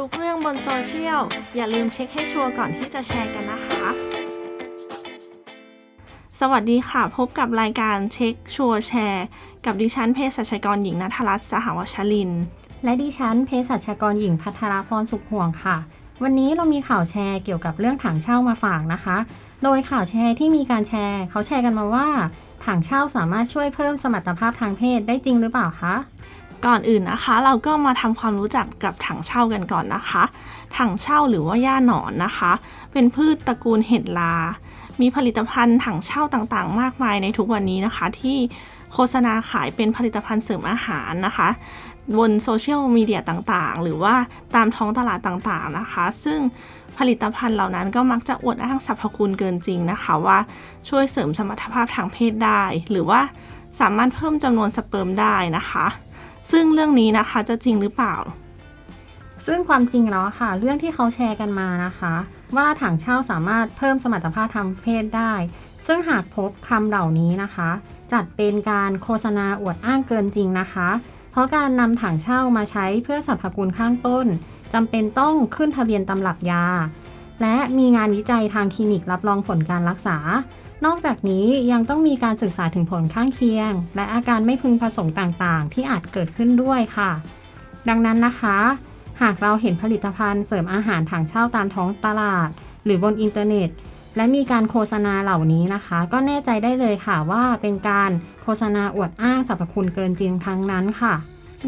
ทุกเรื่องบนโซเชียล อย่าลืมเช็คให้ชัวร์ก่อนที่จะแชร์กันนะคะ สวัสดีค่ะ พบกับรายการเช็คชัวร์แชร์ กับดิฉันเภสัชกรหญิงนัทรัตน์สหวชริน และดิฉันเภสัชกรหญิงพัทรพรสุขห่วงค่ะ วันนี้เรามีข่าวแชร์เกี่ยวกับเรื่องถังเช่ามาฝากนะคะ โดยข่าวแชร์ที่มีการแชร์ เขาแชร์กันมาว่าถังเช่าสามารถช่วยเพิ่มสมรรถภาพทางเพศได้จริงหรือเปล่าคะ ก่อนอื่นนะคะ เราก็มาทำความรู้จักกับถังเช่ากันก่อนนะคะ ถังเช่าหรือว่าหญ้าหนอนนะคะ เป็นพืชตระกูลเห็ดลา มีผลิตภัณฑ์ถังเช่าต่างๆ มากมายในทุกวันนี้นะคะ ที่โฆษณาขายเป็นผลิตภัณฑ์เสริมอาหารนะคะ บนโซเชียลมีเดียต่างๆ หรือว่าตามท้องตลาดต่างๆนะคะ ซึ่งผลิตภัณฑ์เหล่านั้นก็มักจะอวดอ้างสรรพคุณเกินจริงนะคะว่าช่วยเสริมสมรรถภาพทางเพศได้ หรือว่าสามารถเพิ่มจำนวนสเปิร์มได้นะคะ ซึ่งเรื่องนี้นะคะจะจริงหรือเปล่า ซึ่งความจริงแล้วค่ะ เรื่องที่เขาแชร์กันมานะคะ ว่าถังเช่าสามารถเพิ่มสมรรถภาพทางเพศได้ ซึ่งหากพบคำเหล่านี้นะคะ จัดเป็นการโฆษณาอวดอ้างเกินจริงนะคะ เพราะการนำถังเช่ามาใช้เพื่อสรรพคุณข้างต้นจำเป็นต้องขึ้นทะเบียนตำรับยา และมีงานวิจัยทางคลินิกรับรองผลการรักษา นอกจากนี้ยังต้องมีการศึกษาถึงผลข้างเคียง และอาการไม่พึงประสงค์ต่างๆ ที่อาจเกิดขึ้นด้วยค่ะ ดังนั้นนะคะ หากเราเห็นผลิตภัณฑ์เสริมอาหารถังเช่าตามท้องตลาด หรือบนอินเทอร์เน็ต และมีการโฆษณาเหล่านี้นะคะ ก็แน่ใจได้เลยค่ะว่าเป็นการโฆษณาอวดอ้างสรรพคุณเกินจริงทั้งนั้นค่ะ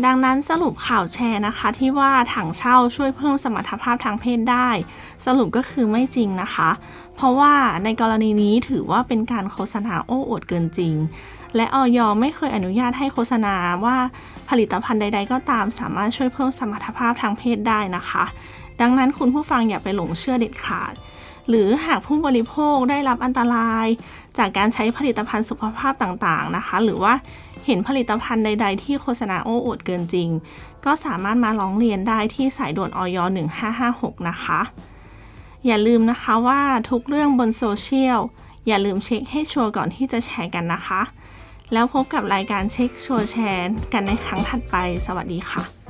ดังนั้นสรุปข่าวแชร์นะคะที่ว่าถังเช่าช่วยเพิ่มสมรรถภาพทางเพศได้ สรุปก็คือไม่จริงนะคะ เพราะว่าในกรณีนี้ถือว่าเป็นการโฆษณาโอ้อวดเกินจริง และออยไม่เคยอนุญาตให้โฆษณาว่าผลิตภัณฑ์ใด ๆ ก็ตามสามารถช่วยเพิ่มสมรรถภาพทางเพศได้นะคะ ดังนั้นคุณผู้ฟังอย่าไปหลงเชื่อเด็ดขาด หรือหากผู้บริโภคได้รับอันตราย จากการใช้ผลิตภัณฑ์สุขภาพต่างๆนะคะ หรือว่าเห็นผลิตภัณฑ์ใด ๆ ที่โฆษณาโอ้อวดเกินจริง ก็สามารถมาร้องเรียนได้ที่สายด่วนออย1556 นะคะ อย่าลืมนะคะว่าทุกเรื่องบนโซเชียลอย่าลืมเช็คให้ชัวร์ก่อนที่จะแชร์กันนะคะ แล้วพบกับรายการเช็คชัวร์แชร์กันในครั้งถัดไป สวัสดีค่ะ